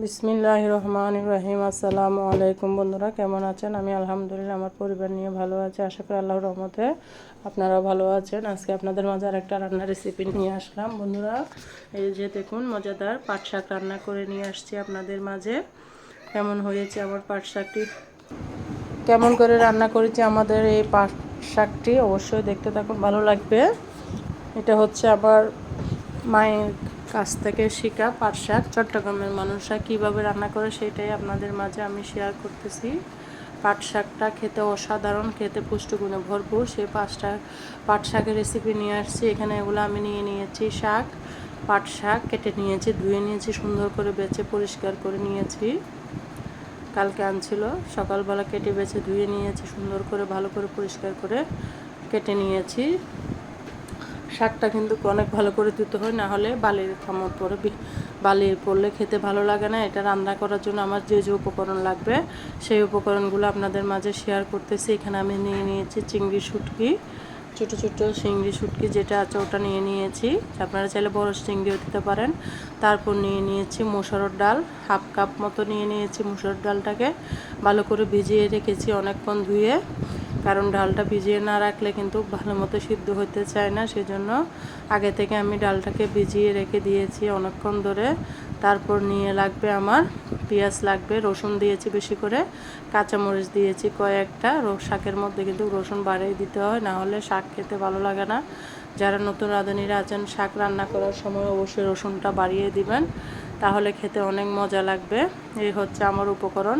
বিসমিল্লাহ রহমান রহিম আসসালামু আলাইকুম বন্ধুরা, কেমন আছেন? আমি আলহামদুলিল্লাহ, আমার পরিবার নিয়ে ভালো আছি। আশা করি আল্লাহর রহমতে আপনারাও ভালো আছেন। আজকে আপনাদের মাঝে আর একটা রান্নার রেসিপি নিয়ে আসলাম। বন্ধুরা, এই যে দেখুন, মজাদার পাট শাক রান্না করে নিয়ে আসছি আপনাদের মাঝে। কেমন হয়েছে আমার পাট শাকটি? কেমন করে রান্না করেছি আমাদের এই পাট শাকটি? অবশ্যই দেখতে থাকুন, ভালো লাগবে। এটা হচ্ছে আমার মায়ের কাছ থেকে শেখা পাট শাক চট্টগ্রামের মানুষরা কীভাবে রান্না করে সেটাই আপনাদের মাঝে আমি শেয়ার করতেছি। পাট শাকটা খেতে অসাধারণ, খেতে পুষ্টিগুণে ভরপুর। সেই পাঁচটা পাট শাকের রেসিপি নিয়ে আসছি। এখানে এগুলো আমি নিয়ে নিয়েছি। শাক পাট শাক কেটে নিয়েছি, ধুয়ে নিয়েছি, সুন্দর করে বেছে, পরিষ্কার করে নিয়েছি। কালকে আনছিল, সকালবেলা কেটে বেছে, ধুয়ে নিয়েছি, সুন্দর করে, ভালো করে পরিষ্কার করে কেটে নিয়েছি। শাকটা কিন্তু অনেক ভালো করে দিতে হয়, না হলে বালির কামড় পরে বালির পড়লে খেতে ভালো লাগে না। এটা রান্না করার জন্য আমার যে যে উপকরণ লাগবে, সেই উপকরণগুলো আপনাদের মাঝে শেয়ার করতেছি। এখানে আমি নিয়ে নিয়েছি চিংড়ি শুটকি, ছোটো ছোটো চিংড়ি শুটকি যেটা আছে ওটা নিয়ে নিয়েছি। আপনারা চাইলে বড় চিংড়িও দিতে পারেন। তারপর নিয়ে নিয়েছি মুসুরের ডাল, হাফ কাপ মতো নিয়ে নিয়েছি মুসুর ডালটাকে। ভালো করে ভিজিয়ে রেখেছি অনেকক্ষণ ধুয়ে। কারণ ডালটা ভিজিয়ে না রাখলে কিন্তু ভালো মতো সিদ্ধ হতে চায় না, সেজন্য আগে থেকে আমি ডালটাকে ভিজিয়ে রেখে দিয়েছি অনেকক্ষণ ধরে। তারপর নিয়ে লাগবে আমার পেঁয়াজ লাগবে, রসুন দিয়েছি বেশি করে, কাঁচামরিচ দিয়েছি কয়েকটা শাকের মধ্যে কিন্তু রসুন বাড়িয়ে দিতে হয়, না হলে শাক খেতে ভালো লাগে না। যারা নতুন রাঁধুনিরা আছেন, শাক রান্না করার সময় অবশ্যই রসুনটা বাড়িয়ে দিবেন। তাহলে খেতে অনেক মজা লাগবে। এই হচ্ছে আমার উপকরণ।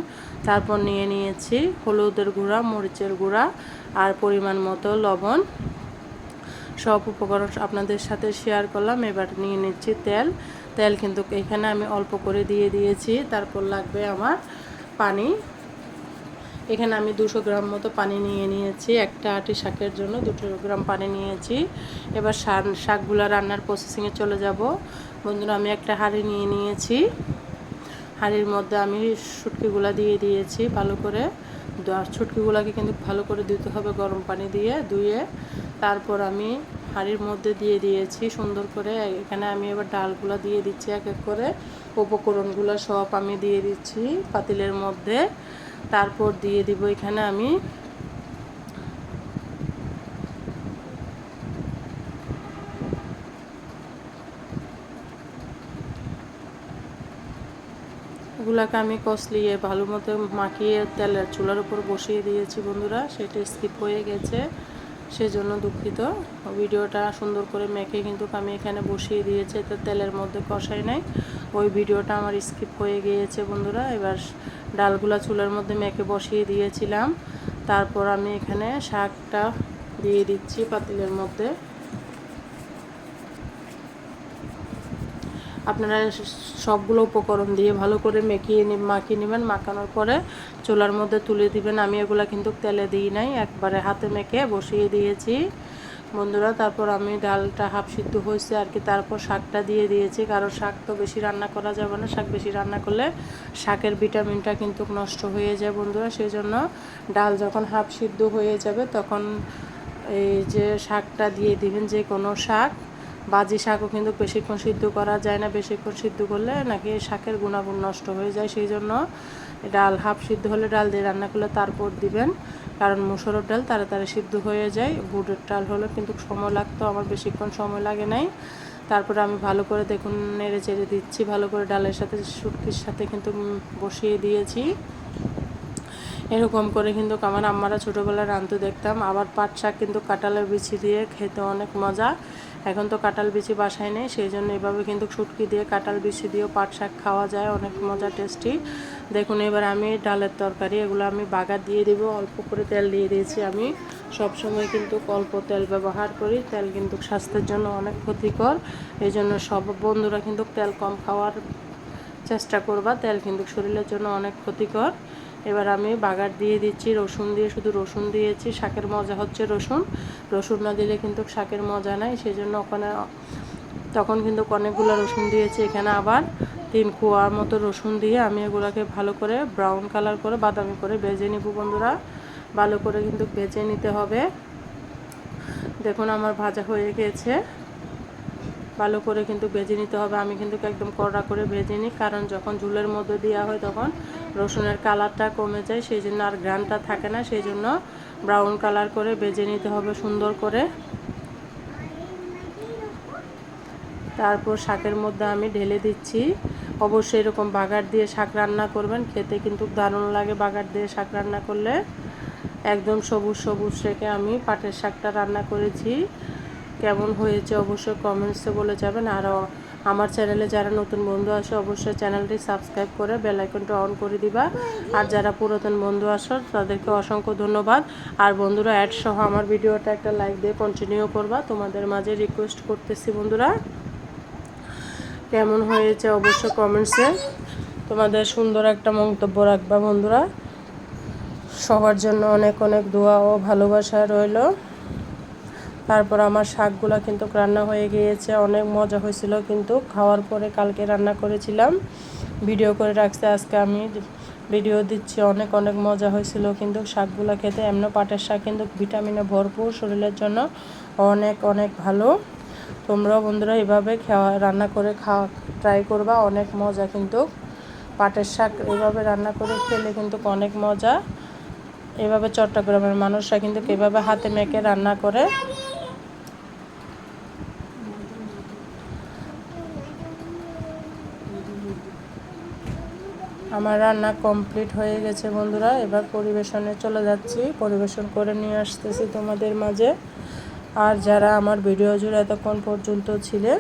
তারপর নিয়ে নিয়েছি হলুদের গুঁড়া, মরিচের গুঁড়া আর পরিমাণ মতো লবণ। সব উপকরণ আপনাদের সাথে শেয়ার করলাম। এবার নিয়ে নিচ্ছি তেল। তেল কিন্তু এখানে আমি অল্প করে দিয়ে দিয়েছি। তারপর লাগবে আমার পানি। এখানে আমি দুশো গ্রাম মতো পানি নিয়ে নিয়েছি। একটা আটি শাকের জন্য দুশো গ্রাম পানি নিয়েছি। এবার শাকগুলো রান্নার প্রসেসিংয়ে চলে যাব। বন্ধুরা, আমি একটা হাঁড়ি নিয়ে নিয়েছি। হাঁড়ির মধ্যে আমি শুটকিগুলো দিয়ে দিয়েছি ভালো করে। আর ছুটকিগুলোকে কিন্তু ভালো করে দিতে হবে গরম পানি দিয়ে ধুয়ে। তারপর আমি হাঁড়ির মধ্যে দিয়ে দিয়েছি সুন্দর করে। এখানে আমি এবার ডালগুলো দিয়ে দিচ্ছি এক এক করে। উপকরণগুলো সব আমি দিয়ে দিচ্ছি পাতিলের মধ্যে। তারপর দিয়ে দিব এখানে আমি এগুলাকে আমি কষলিয়ে ভালো মতো মাখিয়ে তেলের চুলার উপর বসিয়ে দিয়েছি বন্ধুরা, সেটা স্কিপ হয়ে গেছে। সেজন্য দুঃখিত। ভিডিওটা সুন্দর করে মেখে কিন্তু আমি এখানে বসিয়ে দিয়েছি তো তেলের মধ্যে কষাই নাই। ওই ভিডিওটা আমার স্কিপ হয়ে গিয়েছে বন্ধুরা, এবার ডালগুলা চুলার মধ্যে মেখে বসিয়ে দিয়েছিলাম। তারপর আমি এখানে শাকটা দিয়ে দিচ্ছি পাতিলের মধ্যে। আপনারা সবগুলো উপকরণ দিয়ে ভালো করে মেখিয়ে মাখিয়ে নেবেন। মাখানোর পরে চুলার মধ্যে তুলে দিবেন। আমি এগুলো কিন্তু তেলে দিই নাই, একবারে হাতে মেখে বসিয়ে দিয়েছি। বন্ধুরা, তারপর আমি ডালটা হাফ সিদ্ধ হয়েছে আর কি, তারপর শাকটা দিয়ে দিয়েছি। কারণ শাক তো বেশি রান্না করা যাবে না। শাক বেশি রান্না করলে শাকের ভিটামিনটা কিন্তু নষ্ট হয়ে যায় বন্ধুরা। সেই জন্য ডাল যখন হাফ সিদ্ধ হয়ে যাবে, তখন এই যে শাকটা দিয়ে দিবেন যে কোনো শাক বাজি শাকও কিন্তু বেশিক্ষণ সিদ্ধ করা যায় না, বেশিক্ষণ সিদ্ধ করলে নাকি শাকের গুণাগুণ নষ্ট হয়ে যায়। সেই জন্য ডাল হাফ সিদ্ধ হলে ডাল দিয়ে রান্না করলে তারপর দিবেন। কারণ মুসুরের ডাল তাড়াতাড়ি সিদ্ধ হয়ে যায়। বুটের ডাল হলে কিন্তু সময় লাগতো, আমার বেশিক্ষণ সময় লাগে নাই। তারপরে আমি ভালো করে দেখুন, নেড়ে চেড়ে দিচ্ছি, ভালো করে ডালের সাথে, শুটকির সাথে কিন্তু বসিয়ে দিয়েছি। এরকম করে কিন্তু আমার আম্মারা ছোটোবেলায় রাঁধতে দেখতাম। আবার পাট শাক কিন্তু কাঁটালের বিচি দিয়ে খেতে অনেক মজা। এখন তো কাঁটাল বিচি বাসায় নেই, সেই জন্য এভাবে কিন্তু শুটকি দিয়ে কাঁটাল বিচি দিয়েও পাট শাক খাওয়া যায়, অনেক মজা টেস্টি। দেখুন, এবার আমি ডালের তরকারি, এগুলো আমি বাগার দিয়ে দেবো, অল্প করে তেল দিয়ে দিয়েছি আমি। সব সময় কিন্তু অল্প তেল ব্যবহার করি, তেল কিন্তু স্বাস্থ্যের জন্য অনেক ক্ষতিকর। এই জন্য সব বন্ধুরা কিন্তু তেল কম খাওয়ার চেষ্টা করবা, তেল কিন্তু শরীরের জন্য অনেক ক্ষতিকর। এবার আমি বাগার দিয়ে দিচ্ছি, রসুন দিয়ে, শুধু রসুন দিয়েছি, শাকের মজা হচ্ছে রসুন। রসুন না দিলে কিন্তু শাকের মজা নাই সেই জন্য ওখানে, তখন কিন্তু অনেকগুলো রসুন দিয়েছি। এখানে আবার তিন কুয়ার মতো রসুন দিয়ে আমি এগুলোকে ভালো করে ব্রাউন কালার করে, বাদামি করে ভেজে নিব বন্ধুরা। ভালো করে কিন্তু ভেজে নিতে হবে। দেখুন আমার ভাজা হয়ে গেছে। ভালো করে কিন্তু ভেজে নিতে হবে। আমি কিন্তু একদম কড়া করে ভেজে নিই, কারণ যখন ঝুলের মধ্যে দেওয়া হয় তখন রসুনের কালারটা কমে যায় সেই জন্য আর গ্রানটা থাকে না সেই জন্য ব্রাউন কালার করে বেজে নিতে হবে সুন্দর করে। তারপর শাকের মধ্যে আমি ঢেলে দিচ্ছি। অবশ্যই এরকম বাগার দিয়ে শাক রান্না করবেন, খেতে কিন্তু দারুণ লাগে বাগার দিয়ে শাক রান্না করলে। একদম সবুজ সবুজ রেখে আমি পাটের শাকটা রান্না করেছি। কেমন হয়েছে অবশ্যই কমেন্টসে বলে যাবেন। আর আমার চ্যানেলে যারা নতুন বন্ধু আসে, অবশ্যই চ্যানেলটি সাবস্ক্রাইব করে বেল আইকনটা অন করে দিবা। আর যারা পুরাতন বন্ধু আসো, তাদেরকে অসংখ্য ধন্যবাদ। আর বন্ধুরা অ্যাড সহ আমার ভিডিওটা একটা লাইক দিয়ে কন্টিনিউ করবা। তোমাদের মাঝে রিকোয়েস্ট করতেছি বন্ধুরা। কেমন হয়েছে অবশ্য কমেন্টসে তোমাদের সুন্দর একটা মন্তব্য রাখবা বন্ধুরা। সবার জন্য অনেক অনেক দোয়া ও ভালোবাসা রইল। তারপর আমার শাকগুলো কিন্তু রান্না হয়ে গিয়েছে, অনেক মজা হয়েছিল কিন্তু খাওয়ার পরে কালকে রান্না করেছিলাম। ভিডিও করে রাখছে আজকে আমি, ভিডিও দিচ্ছি, অনেক অনেক মজা হয়েছিল কিন্তু শাকগুলো খেতে। এমন পাটের শাক কিন্তু ভিটামিনে ভরপুর, শরীরের জন্য অনেক অনেক ভালো। তোমরাও বন্ধুরা এভাবে খাওয়া, রান্না করে খাওয়া ট্রাই করবা, অনেক মজা কিন্তু। পাটের শাক এভাবে রান্না করে খেলে কিন্তু অনেক মজা। এভাবে চট্টগ্রামের মানুষরা কিন্তু এভাবে হাতে মেখে রান্না করে। আমার রান্না কমপ্লিট হয়ে গেছে বন্ধুরা, এবার পরিবেশনে চলে যাচ্ছি। পরিবেশন করে নিয়ে আসতেছি তোমাদের মাঝে। আর যারা আমার ভিডিও জুড়ে এতক্ষণ পর্যন্ত ছিলে,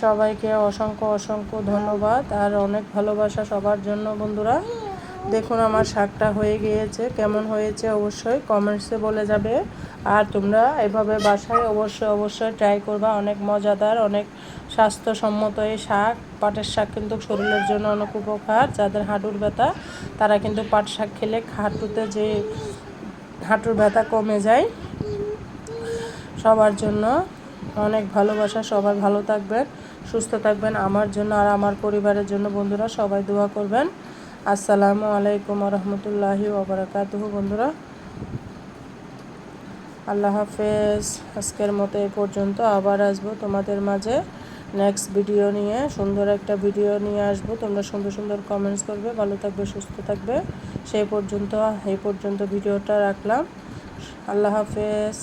সবাইকে অসংখ্য অসংখ্য ধন্যবাদ। আর অনেক ভালোবাসা সবার জন্য বন্ধুরা। দেখুন, আমার শাকটা হয়ে গিয়েছে। কেমন হয়েছে অবশ্যই কমেন্টসে বলে যাবে। আর তোমরা এভাবে বাসায় অবশ্যই অবশ্যই ট্রাই করবা। অনেক মজাদার, অনেক স্বাস্থ্যসম্মত এই শাক। পাটের শাক কিন্তু শরীরের জন্য অনেক উপকার। যাদের হাঁটুর ব্যথা, তারা কিন্তু পাট শাক খেলে হাঁটুতে যে হাঁটুর ব্যথা কমে যায়, সবার জন্য অনেক ভালোবাসা। সবাই ভালো থাকবেন, সুস্থ থাকবেন। আমার জন্য আর আমার পরিবারের জন্য বন্ধুরা সবাই দোয়া করবেন। আসসালামু আলাইকুম রহমতুল্লাহি ওবরাকাতুহু বন্ধুরা। আল্লাহ হাফেজ। আজকের মতো এই পর্যন্ত আবার আসব তোমাদের মাঝে। নেক্সট ভিডিও নিয়ে, সুন্দর একটা ভিডিও নিয়ে আসব। তোমরা সুন্দর সুন্দর কমেন্টস করবে, ভালো থাকবে, সুস্থ থাকবে। সেই পর্যন্ত, এই পর্যন্ত ভিডিওটা রাখলাম। আল্লাহ হাফেজ।